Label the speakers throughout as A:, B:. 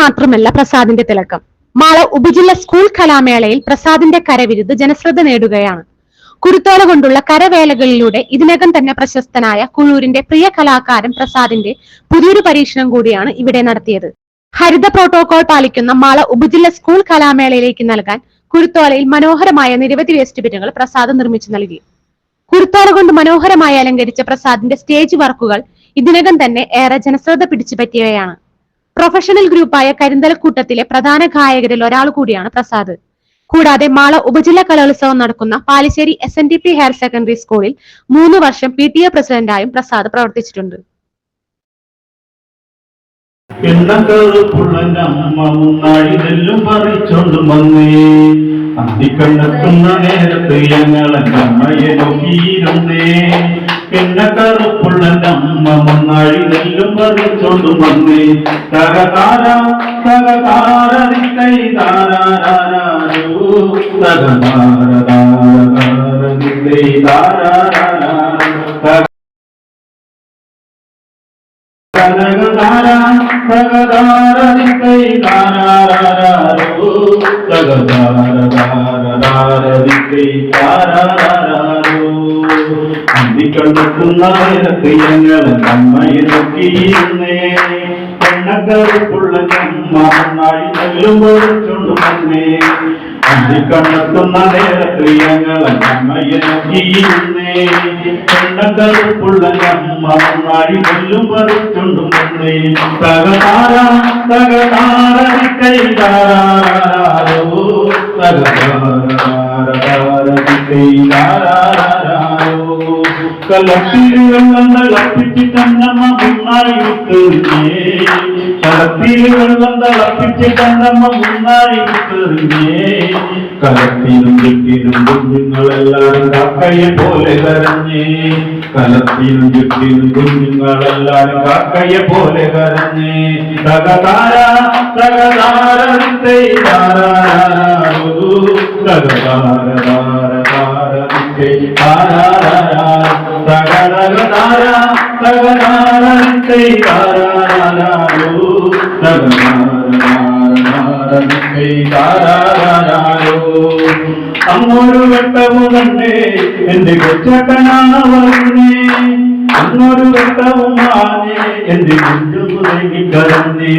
A: മാത്രമല്ല പ്രസാദിന്റെ തിളക്കം. മാള ഉപജില്ല സ്കൂൾ കലാമേളയിൽ പ്രസാദിന്റെ കരവിരുത് ജനശ്രദ്ധ നേടുകയാണ്. കുരുത്തോല കൊണ്ടുള്ള കരവേലകളിലൂടെ ഇതിനകം തന്നെ പ്രശസ്തനായ കുഴൂരിന്റെ പ്രിയ കലാകാരൻ പ്രസാദിന്റെ പുതിയൊരു പരീക്ഷണം കൂടിയാണ് ഇവിടെ നടത്തിയത്. ഹരിത പ്രോട്ടോകോൾ പാലിക്കുന്ന മാള ഉപജില്ല സ്കൂൾ കലാമേളയിലേക്ക് നൽകാൻ കുരുത്തോലയിൽ മനോഹരമായ നിരവധി വേസ്റ്റ് ബിന്നുകൾ പ്രസാദ് നിർമ്മിച്ചു നൽകി. കുരുത്തോല കൊണ്ട് മനോഹരമായി അലങ്കരിച്ച പ്രസാദിന്റെ സ്റ്റേജ് വർക്കുകൾ ഇതിനകം തന്നെ ഏറെ ജനശ്രദ്ധ പിടിച്ചുപറ്റിയവയാണ് പ്രൊഫഷണൽ ഗ്രൂപ്പായ കരിന്തലക്കൂട്ടത്തിലെ പ്രധാന ഗായകരിൽ ഒരാൾ കൂടിയാണ് പ്രസാദ്. കൂടാതെ മാള ഉപജില്ലാ കലോത്സവം നടക്കുന്ന Palissery S N D P higher secondary സ്കൂളിൽ മൂന്ന് വർഷം പി ടി എ പ്രസിഡന്റായും പ്രസാദ് പ്രവർത്തിച്ചിട്ടുണ്ട്.
B: ഞങ്ങളെ എണ്ണക്കറുപ്പുള്ളന്റെ അമ്മ മുന്നാഴി നെല്ലും പറിച്ചോണ്ട് വന്നേ തകതാര തകതാര കൈ താരാരോ തകതാര താര കൈ താരാരോ തകതാര തകതാര കൈ താരാരോ തകതാര താര കൈ താരാരോ ഞങ്ങൾ അമ്മയെ നോക്കിയിരുന്നേ എണ്ണക്കറുപ്പുള്ള നമ്മ നാഴി നെല്ലും പൊറിച്ചുകൊണ്ട് വന്നേ അന്തിക്കണ്ടെത്തുന്ന നേരത്ത് ഞങ്ങൾ അമ്മയെ നോക്കിയിരുന്നേ എണ്ണക്കറുപ്പുള്ള നമ്മ നാഴി നെല്ലും പറിച്ചുകൊണ്ട് വന്നേ തകതാര തകതാര തകതാര കൈ താരാരോ കലത്തിനും ചുറ്റിനും കുഞ്ഞുങ്ങളെല്ലാം കാക്കയെ പോലെ കരഞ്ഞേ. കലത്തിനും ചുറ്റിനും കുഞ്ഞുങ്ങളെല്ലാം കാക്കയെ പോലെ കരഞ്ഞേ. തകതാര തകതാര അങ്ങൊരു വെട്ടവും കണ്ടേ എന്റെ കൊച്ചട്ടനാണ് പറഞ്ഞേ അങ്ങൊരു വെട്ടവും ആനേ എന്റെ കുഞ്ഞു കരഞ്ഞേ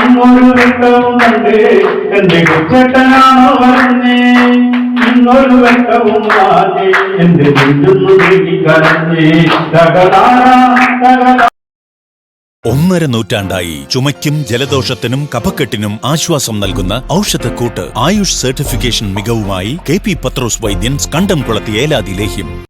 B: അങ്ങൊരു വെട്ടവും കണ്ടേ എന്റെ കൊച്ചട്ടനാണ് പറഞ്ഞേ ഇന്നൊരു വെട്ടവും ആനേ എന്റെ തകതാര
C: ഒന്നര നൂറ്റാണ്ടായി ചുമയ്ക്കും ജലദോഷത്തിനും കഫക്കെട്ടിനും ആശ്വാസം നൽകുന്ന ഔഷധക്കൂട്ട് ആയുഷ് സർട്ടിഫിക്കേഷൻ മികവുമായി കെ പി പത്രോസ് വൈദ്യൻ കണ്ടംകുളത്തി ഏലാതി ലേഹ്യം.